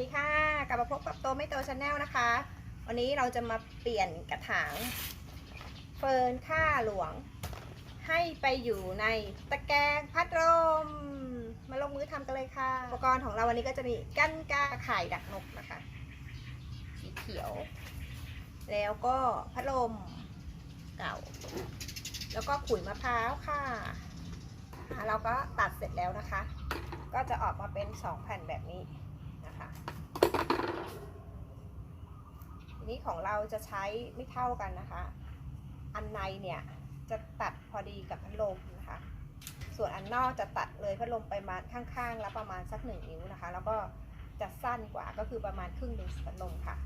ดีค่ะ กลับมาพบกับโตไม่โตชาแนลนะคะ วันนี้เราจะมาเปลี่ยนกระถางเฟิร์นค่าหลวง ให้ไปอยู่ในตะแกรงพัดลมมาลงมือทำกันเลยค่ะ อุปกรณ์ของเราวันนี้ก็จะมีกั้นกาไข่ดักนกนะคะสีเขียว แล้วก็พัดลมเก่า แล้วก็ขุยมะพร้าวค่ะ เราก็ตัดเสร็จแล้วนะคะ ก็จะออกมาเป็นสองแผ่นแบบนี้ คะทีนี้ของเราจะใช้ไม่เท่ากันนะคะ อันในเนี่ยจะตัดพอดีกับพัดลมนะคะ ส่วนอันนอกจะตัดเลยพัดลมไปมาข้างๆแล้วประมาณสักหนึ่งนิ้วนะคะ แล้วก็จะสั้นกว่าก็คือประมาณครึ่งหนึ่งพัดลมค่ะ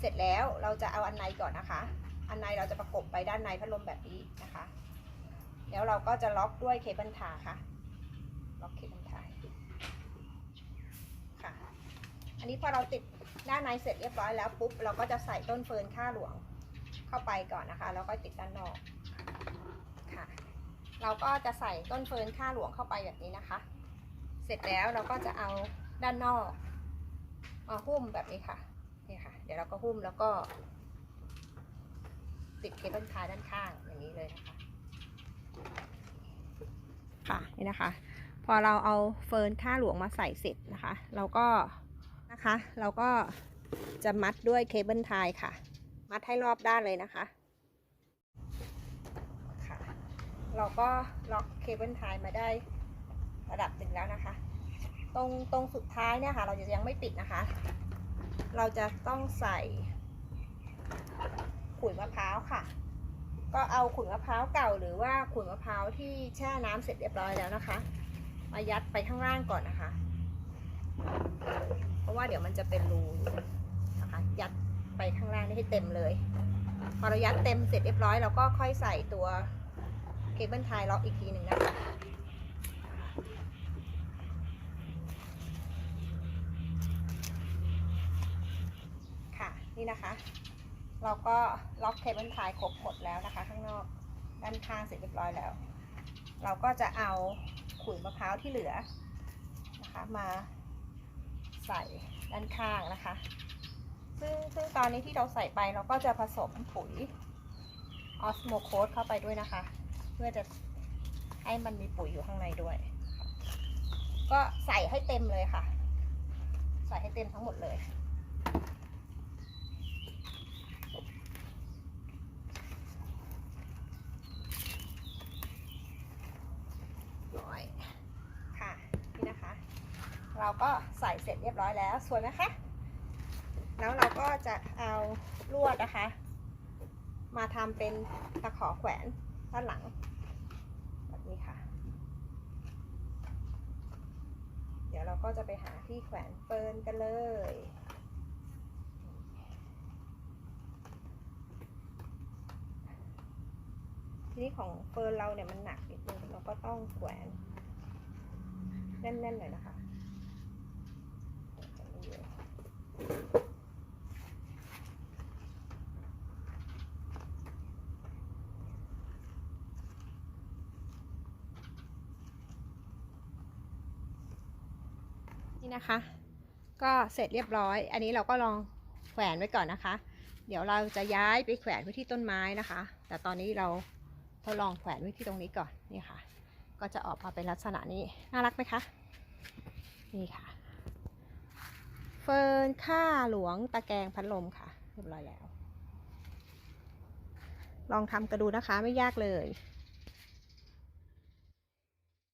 เสร็จแล้วเราจะเอาอันในก่อนนะคะ อันในเราจะประกบไปด้านในพัดลมแบบนี้นะคะ แล้วเราก็จะล็อกด้วยเคเบิลทาค่ะ ล็อกเคเบิลทาค่ะ อั นนี้พอเราติดด้านในเสร็จเรียบร้อยแล้วปุ๊บเราก็จะใส่ต้นเฟิร์นข้าหลวงเข้าไปก่อนนะคะแล้วก็ติดด้านนอกค่ะ เราก็จะใส่ต้นเฟิร์นข้าหลวงเข้าไปแบบนี้นะคะ เสร็จแล้วเราก็จะเอาด้านนอกมาหุ้มแบบนี้ค่ะนี่ค่ะ เดี๋ยวเราก็หุ้มแล้วก็ ติดเคเบิลทาด้านข้างอย่างนี้เลยนะคะค่ะนี่นะคะ พอเราเอาเฟิร์นค่าหลวงมาใส่เสร็จนะคะ เราก็ นะคะ เราก็จะมัดด้วยเคเบิลไทยค่ะ มัดให้รอบด้านเลยนะคะค่ะ เราก็ล็อกเคเบิลไทยมาได้ระดับหนึ่งแล้วนะคะ ตรงตรงสุดท้ายเนี่ยค่ะ เราจะยังไม่ปิดนะคะ เราจะต้องใส่ขุยมะพร้าวค่ะ ก็เอาขุยมะพร้าวเก่าหรือว่าขุยมะพร้าวที่แช่น้ำเสร็จเรียบร้อยแล้วนะคะ มายัดไปข้างล่างก่อนนะคะ ราะว่าเดี๋ยวมันจะเป็นรูนะคะยัดไปข้างล่างนี่ให้เต็มเลย พอเรายัดเต็มเสร็จเรียบร้อยเราก็ค่อยใส่ตัวเคเบิลไทยล็อกอีกทีหนึ่งนะคะค่ะนี่นะคะ เราก็ล็อกเคเบิลไทยครบหมดแล้วนะคะ ข้างนอกด้านข้างเสร็จเรียบร้อยแล้ว เราก็จะเอาขุยมะพร้าวที่เหลือนะคะมา ใส่ด้านข้างนะคะ ซึ่งซึ่งตอนนี้ที่เราใส่ไปเราก็จะผสมปุ๋ยออสโมโคสเข้าไปด้วยนะคะ เพื่อจะให้มันมีปุ๋ยอยู่ข้างในด้วย ก็ใส่ให้เต็มเลยค่ะ ใส่ให้เต็มทั้งหมดเลย ร้อยค่ะนี่นะคะ เราก็ใส่เสร็จเรียบร้อยแล้วสวยไหมคะแล้วเราก็จะเอาลวดนะคะ มาทำเป็นตะขอแขวนด้านหลังแบบนี้ค่ะ เดี๋ยวเราก็จะไปหาที่แขวนเฟิร์นกันเลยทีนี้ของเฟิร์นเราเนี่ยมันหนักนิดนึงเราก็ต้องแขวนแน่นๆหน่อยนะคะไม่เยอะ นี่นะคะ ก็เสร็จเรียบร้อย อันนี้เราก็ลองแขวนไว้ก่อนนะคะ เดี๋ยวเราจะย้ายไปแขวนไว้ที่ต้นไม้นะคะ แต่ตอนนี้เราทดลองแขวนไว้ที่ตรงนี้ก่อนนี่ค่ะ ก็จะออกมาเป็นลักษณะนี้น่ารักไหมคะนี่ค่ะ เฟิร์นค่าหลวงตะแกรงพัดลมค่ะเรียบร้อยแล้ว ลองทำกันดูนะคะไม่ยากเลย